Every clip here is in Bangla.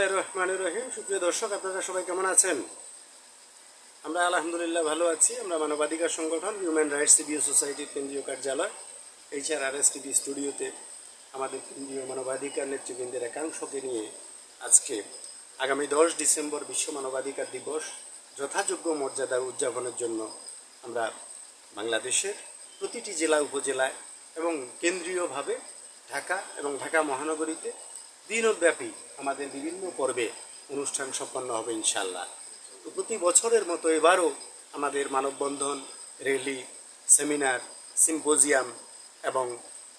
রহমানুর রহিম। সুপ্রিয় দর্শক, আপনারা সবাই কেমন আছেন? আমরা আলহামদুলিল্লাহ ভালো আছি। আমরা মানবাধিকার সংগঠন হিউম্যান রাইটস সোসাইটির কেন্দ্রীয় কার্যালয় আর এস স্টুডিওতে আমাদের কেন্দ্রীয় মানবাধিকার নেতৃবৃন্দের একাংশকে নিয়ে আজকে আগামী দশ ডিসেম্বর বিশ্ব মানবাধিকার দিবস যথাযোগ্য মর্যাদা উদযাপনের জন্য আমরা বাংলাদেশের প্রতিটি জেলা, উপজেলায় এবং কেন্দ্রীয়ভাবে ঢাকা এবং ঢাকা মহানগরীতে দিনব্যাপী আমাদের বিভিন্ন পর্বে অনুষ্ঠান সম্পন্ন হবে ইনশাল্লাহ তো প্রতি বছরের মতো এবারও আমাদের মানববন্ধন র্যালি সেমিনার, সিম্পোজিয়াম এবং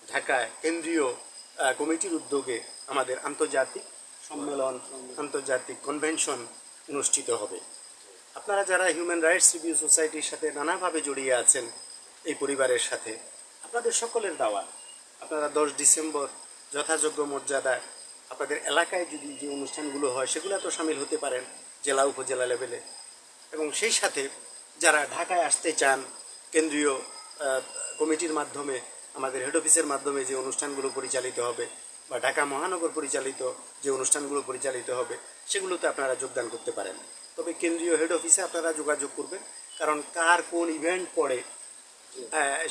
ঢাকায় কেন্দ্রীয় কমিটির উদ্যোগে আমাদের আন্তর্জাতিক সম্মেলন, আন্তর্জাতিক কনভেনশন অনুষ্ঠিত হবে। আপনারা যারা হিউম্যান রাইটস রিভিউ সোসাইটির সাথে নানাভাবে জড়িয়ে আছেন এই পরিবারের সাথে, আপনাদের সকলের দাওয়া আপনারা দশ ডিসেম্বর যথাযোগ্য মর্যাদায় আপনাদের এলাকায় যদি যে অনুষ্ঠানগুলো হয়, সেগুলো তো সামিল হতে পারেন জেলা উপজেলা লেভেলে। এবং সেই সাথে যারা ঢাকায় আসতে চান, কেন্দ্রীয় কমিটির মাধ্যমে, আমাদের হেড অফিসের মাধ্যমে যে অনুষ্ঠানগুলো পরিচালিত হবে বা ঢাকা মহানগর পরিচালিত যে অনুষ্ঠানগুলো পরিচালিত হবে, সেগুলোতে আপনারা যোগদান করতে পারেন। তবে কেন্দ্রীয় হেড অফিসে আপনারা যোগাযোগ করবেন, কারণ কার কোন ইভেন্ট পড়ে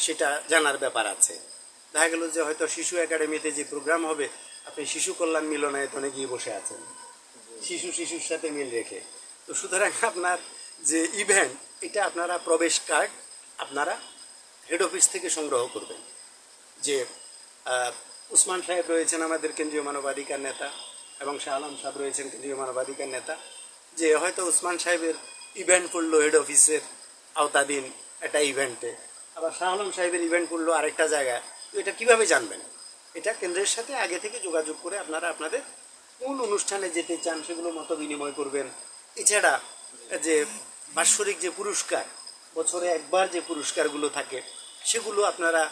সেটা জানার ব্যাপার আছে। দেখা গেল যে হয়তো শিশু একাডেমিতে যে প্রোগ্রাম হবে আপনি শিশু কল্যাণ মিলনায়তনে গিয়ে বসে আছেন। শিশু শিশুর সাথে মিল রেখে। তো সুতরাং আপনার যে ইভেন্ট এটা আপনারা প্রবেশ কার্ড আপনারা হেড অফিস থেকে সংগ্রহ করবেন। যে উসমান সাহেব রয়েছেন আমাদের কেন্দ্রীয় মানবাধিকার নেতা এবং শাহ আলম সাহেব রয়েছেন কেন্দ্রীয় মানবাধিকার নেতা। যে, হয়তো উসমান সাহেবের ইভেন্ট পড়ল হেড অফিসের আওতাধীন একটা ইভেন্টে আবার শাহ আলম সাহেবের ইভেন্ট পড়ল আরেকটা জায়গায়। তো এটা কীভাবে জানবেন? এটা কেন্দ্রের সাথে আগে থেকে যোগাযোগ করে আপনারা আপনাদের কোন অনুষ্ঠানে যেতে চান, সেগুলো মত বিনিময় করবেন। এছাড়া যে বাৎসরিক যে পুরস্কার, বছরে একবার যে পুরস্কারগুলো থাকে, সেগুলো আপনারা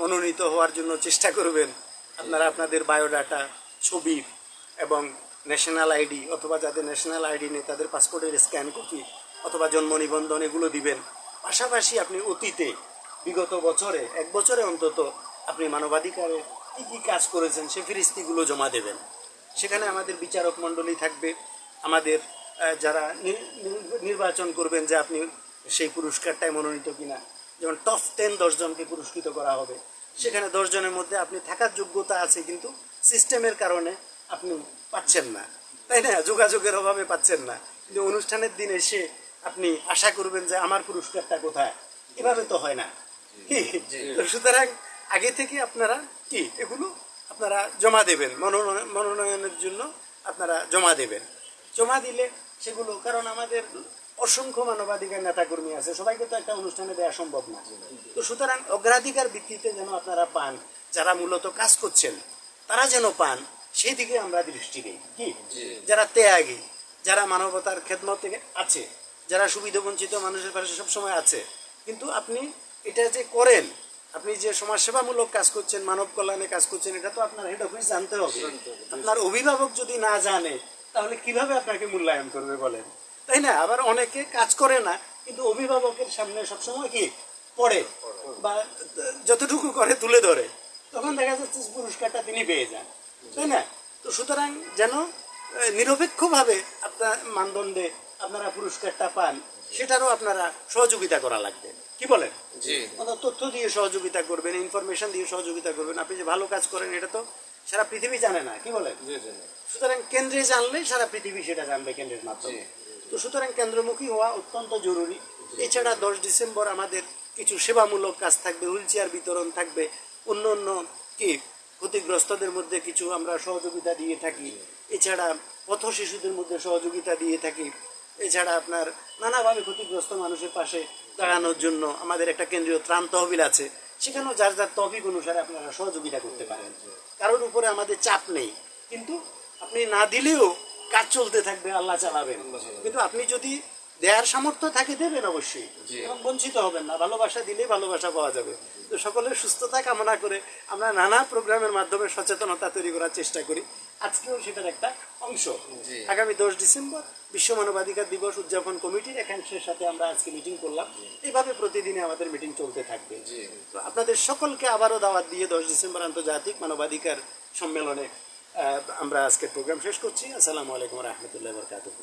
মনোনীত হওয়ার জন্য চেষ্টা করবেন। আপনারা আপনাদের বায়োডাটা, ছবি এবং ন্যাশনাল আইডি অথবা যাদের ন্যাশনাল আইডি নেই, তাদের পাসপোর্টের স্ক্যান কপি অথবা জন্ম নিবন্ধন, এগুলো দিবেন। পাশাপাশি আপনি অতীতে, বিগত বছরে, এক বছরে অন্তত, আপনি মানবাধিকারে কী কী কাজ করেছেন? সে ফিরিস্তিগুলো জমা দেবেন। সেখানে আমাদের বিচারক মণ্ডলী থাকবে। আমাদের যারা নির্বাচন করবেন যে আপনি সেই পুরস্কারটায় মনোনীত কিনা। যেমন টপ টেন দশজনকে পুরস্কৃত করা হবে। সেখানে দশজনের মধ্যে আপনি থাকার যোগ্যতা আছে কিন্তু সিস্টেমের কারণে আপনি পাচ্ছেন না। তাই না? যোগাযোগের অভাবে পাচ্ছেন না। কিন্তু অনুষ্ঠানের দিন এসে আপনি আশা করবেন যে আমার পুরস্কারটা কোথায়? এভাবে তো হয় না। কি? সুতরাং আগে থেকে আপনারা কি? এগুলো আপনারা জমা দেবেন। মনোনয়ন মনোনয়নের জন্য আপনারা জমা দেবেন। জমা দিলে সেগুলো, কারণ আমাদের অসংখ্য মানবাধিকার নেতাকর্মী আছে। সবাইকে তো একটা অনুষ্ঠানে দেওয়া সম্ভব না। তো সুতরাং অগ্রাধিকার ভিত্তিতে যেন আপনারা পান, যারা মূলত কাজ করছেন, তারা যেন পান, সেই দিকে আমরা দৃষ্টি দিই। কি? যারা ত্যাগী, যারা মানবতার খেদমতে আছে, যারা সুবিধা বঞ্চিত মানুষের পাশে সবসময় আছে, কিন্তু আপনি এটা যে করেন আপনি যে সমাজসেবামূলক কাজ করছেন মানব কল্যাণে কাজ করছেন এটা তো আপনার হেড অফিস জানতে হবে। আপনার অভিভাবক যদি না জানে তাহলে কীভাবে আপনাকে মূল্যায়ন করবে বলেন? তাই না? আবার অনেকে কাজ করে না কিন্তু অভিভাবকের সামনে সবসময় কি? পড়ে বা যতটুকু করে তুলে ধরে। তখন দেখা যাচ্ছে পুরস্কারটা তিনি পেয়ে যান। তাই না? তো সুতরাং যেন নিরপেক্ষভাবে আপনার মানদণ্ডে আপনারা পুরস্কারটা পান সেটারও আপনারা সহযোগিতা করা লাগবে। কি বলেন? তথ্য দিয়ে সহযোগিতা করবেন ইনফরমেশন দিয়ে সহযোগিতা করবেন। আপনি যে ভালো কাজ করেন এটা তো সারা পৃথিবী জানে না কি বলেন? জি জি সুতরাং কেন্দ্রে জানলে সারা পৃথিবী সেটা জানবে কেন্দ্রের মাধ্যমে। তো সুতরাং কেন্দ্রমুখী হওয়া অত্যন্ত জরুরি। এছাড়া দশ ডিসেম্বর আমাদের কিছু সেবামূলক কাজ থাকবে হুইল চেয়ার বিতরণ থাকবে। অন্য অন্য কি ক্ষতিগ্রস্তদের মধ্যে কিছু আমরা সহযোগিতা দিয়ে থাকি। এছাড়া পথ শিশুদের মধ্যে সহযোগিতা দিয়ে থাকি। এছাড়া আপনার নানাভাবে ক্ষতিগ্রস্ত মানুষের পাশে দাঁড়ানোর জন্য আমাদের একটা কেন্দ্রীয় ত্রাণ তহবিল আছে। সেখানেও যার যার তহবিল অনুসারে আপনারা সহযোগিতা করতে পারেন। কারোর উপরে আমাদের চাপ নেই। কিন্তু আপনি না দিলেও কাজ চলতে থাকবে আল্লাহ চালাবেন। কিন্তু আপনি যদি দেয়ার সামর্থ্য থাকে দেবেন অবশ্যই। এবং বঞ্চিত হবেন না। ভালোবাসা দিলেই ভালোবাসা পাওয়া যাবে। তো সকলের সুস্থতা কামনা করে আমরা নানা প্রোগ্রামের মাধ্যমে সচেতনতা তৈরি করার চেষ্টা করি। আজকেও সেটার একটা অংশ। আগামী দশ ডিসেম্বর বিশ্ব মানবাধিকার দিবস উদযাপন কমিটির একাংশের সাথে আমরা আজকে মিটিং করলাম। এইভাবে প্রতিদিনে আমাদের মিটিং চলতে থাকবে। তো আপনাদের সকলকে আবারও দাওয়াত দিয়ে দশ ডিসেম্বর আন্তর্জাতিক মানবাধিকার সম্মেলনে আমরা আজকের প্রোগ্রাম শেষ করছি। আসসালামু আলাইকুম রহমতুল্লাহ বরকাতুহ।